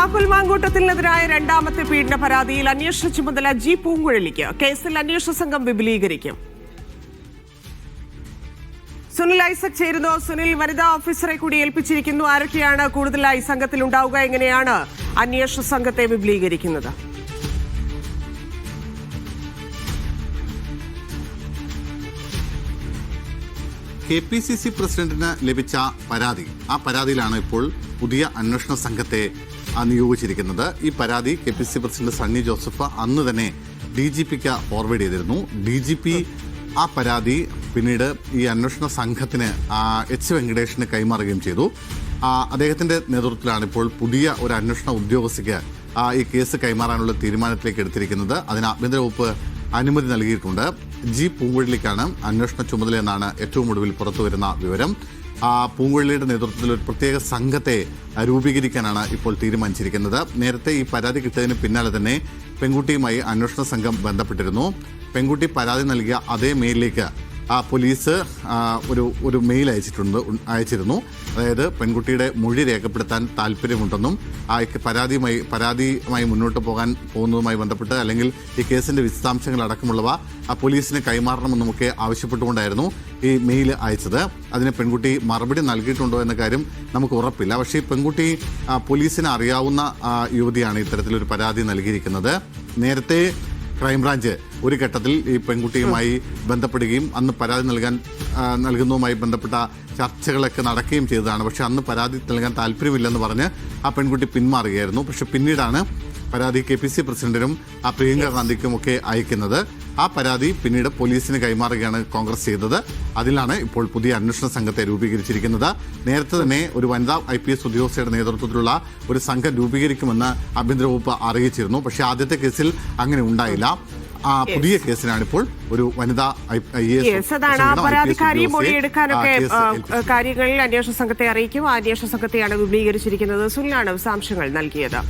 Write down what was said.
രാഹുൽ മാങ്കൂട്ടത്തിനെതിരായ രണ്ടാമത്തെ പീഡന പരാതിയിൽ അന്വേഷണ ചുമതല ജി പൂങ്കുഴലിക്ക്. കേസിൽ അന്വേഷണ സംഘം വിപുലീകരിക്കും. സുനിൽ ഐസക് ചേരുന്നു. സുനിൽ വനിതാ ഓഫീസറെ കൂടി ഏൽപ്പിച്ചിരിക്കുന്നു. ആരൊക്കെയാണ് കൂടുതലായി സംഘത്തിൽ ഉണ്ടാവുക എങ്ങനെയാണ് അന്വേഷണ സംഘത്തെ വിപുലീകരിക്കുന്നത്? കെ പി സി സി പ്രസിഡന്റിന് ലഭിച്ച പരാതി. ആ പരാതിയിലാണ് ഇപ്പോൾ പുതിയ അന്വേഷണ സംഘത്തെ നിയോഗിച്ചിരിക്കുന്നത് ഈ പരാതി K P C president Sunny Joseph അന്ന് തന്നെ ഡി ജി പിക്ക് ഫോർവേഡ് ചെയ്തിരുന്നു. ഡി ജി പി ആ പരാതി പിന്നീട് ഈ അന്വേഷണ സംഘത്തിന് എച്ച് വെങ്കടേഷിന് കൈമാറുകയും ചെയ്തു. അദ്ദേഹത്തിന്റെ നേതൃത്വത്തിലാണ് ഇപ്പോൾ പുതിയ ഒരു അന്വേഷണ ഉദ്യോഗസ്ഥയ്ക്ക് ഈ കേസ് കൈമാറാനുള്ള തീരുമാനത്തിലേക്ക് എടുത്തിരിക്കുന്നത്. അതിന് ആഭ്യന്തര വകുപ്പ് അനുമതി നൽകിയിട്ടുണ്ട്. ജി പൂങ്കുഴലിക്കാണ് അന്വേഷണ ചുമതല എന്നാണ് ഏറ്റവും ഒടുവിൽ പുറത്തുവരുന്ന വിവരം. ആ പൂങ്കുഴലിയുടെ നേതൃത്വത്തിൽ ഒരു പ്രത്യേക സംഘത്തെ രൂപീകരിക്കാനാണ് ഇപ്പോൾ തീരുമാനിച്ചിരിക്കുന്നത്. നേരത്തെ ഈ പരാതി കിട്ടിയതിന് പിന്നാലെ തന്നെ പെൺകുട്ടിയുമായി അന്വേഷണ സംഘം ബന്ധപ്പെട്ടിരുന്നു. പെൺകുട്ടി പരാതി നൽകിയ അതേ മെയിലിലേക്ക് ആ പോലീസ് ഒരു ഒരു മെയിൽ അയച്ചിട്ടുണ്ട് അയച്ചിരുന്നു. അതായത് പെൺകുട്ടിയുടെ മൊഴി രേഖപ്പെടുത്താൻ താല്പര്യമുണ്ടെന്നും ആ പരാതിയുമായി പരാതിയുമായി മുന്നോട്ട് പോകാൻ പോകുന്നതുമായി ബന്ധപ്പെട്ട് അല്ലെങ്കിൽ ഈ കേസിന്റെ വിശദാംശങ്ങൾ അടക്കമുള്ളവ ആ പോലീസിന് കൈമാറണമെന്നുമൊക്കെ ആവശ്യപ്പെട്ടുകൊണ്ടായിരുന്നു ഈ മെയിൽ അയച്ചത്. അതിന് പെൺകുട്ടി മറുപടി നൽകിയിട്ടുണ്ടോ എന്ന കാര്യം നമുക്ക് ഉറപ്പില്ല. പക്ഷേ ഈ പെൺകുട്ടി പോലീസിന് അറിയാവുന്ന യുവതിയാണ് ഇത്തരത്തിലൊരു പരാതി നൽകിയിരിക്കുന്നത്. നേരത്തെ ക്രൈംബ്രാഞ്ച് ഒരു ഘട്ടത്തിൽ ഈ പെൺകുട്ടിയുമായി ബന്ധപ്പെടുകയും അന്ന് പരാതി നൽകാൻ നൽകുന്നതുമായി ബന്ധപ്പെട്ട ചർച്ചകളൊക്കെ നടക്കുകയും ചെയ്തതാണ്. പക്ഷെ അന്ന് പരാതി നൽകാൻ താല്പര്യമില്ലെന്ന് പറഞ്ഞ് ആ പെൺകുട്ടി പിന്മാറുകയായിരുന്നു. പക്ഷെ പിന്നീടാണ് പരാതി കെ പി സി പ്രസിഡന്റിനും ആ പ്രിയങ്ക ഗാന്ധിക്കും ഒക്കെ അയക്കുന്നത്. ആ പരാതി പിന്നീട് പോലീസിന് കൈമാറുകയാണ് കോൺഗ്രസ് ചെയ്തത്. അതിലാണ് ഇപ്പോൾ പുതിയ അന്വേഷണ സംഘത്തെ രൂപീകരിച്ചിരിക്കുന്നത്. നേരത്തെ തന്നെ ഒരു വനിതാ ഐ പി എസ് ഉദ്യോഗസ്ഥയുടെ നേതൃത്വത്തിലുള്ള ഒരു സംഘം രൂപീകരിക്കുമെന്ന് ആഭ്യന്തര വകുപ്പ് അറിയിച്ചിരുന്നു. പക്ഷേ ആദ്യത്തെ കേസിൽ അങ്ങനെ ഉണ്ടായില്ല. ആ പുതിയ കേസിലാണ് ഇപ്പോൾ ഒരു വനിതാ ഐ എസ് അതാണ് ആ പരാതിക്കാരി മൊഴിയെടുക്കാനൊക്കെ കാര്യങ്ങളിൽ അന്വേഷണ സംഘത്തെ അറിയിക്കും. ആ അന്വേഷണ സംഘത്തെയാണ് വിപുലീകരിച്ചിരിക്കുന്നത്. സുനിലാണ് വിശദാംശങ്ങൾ നൽകിയത്.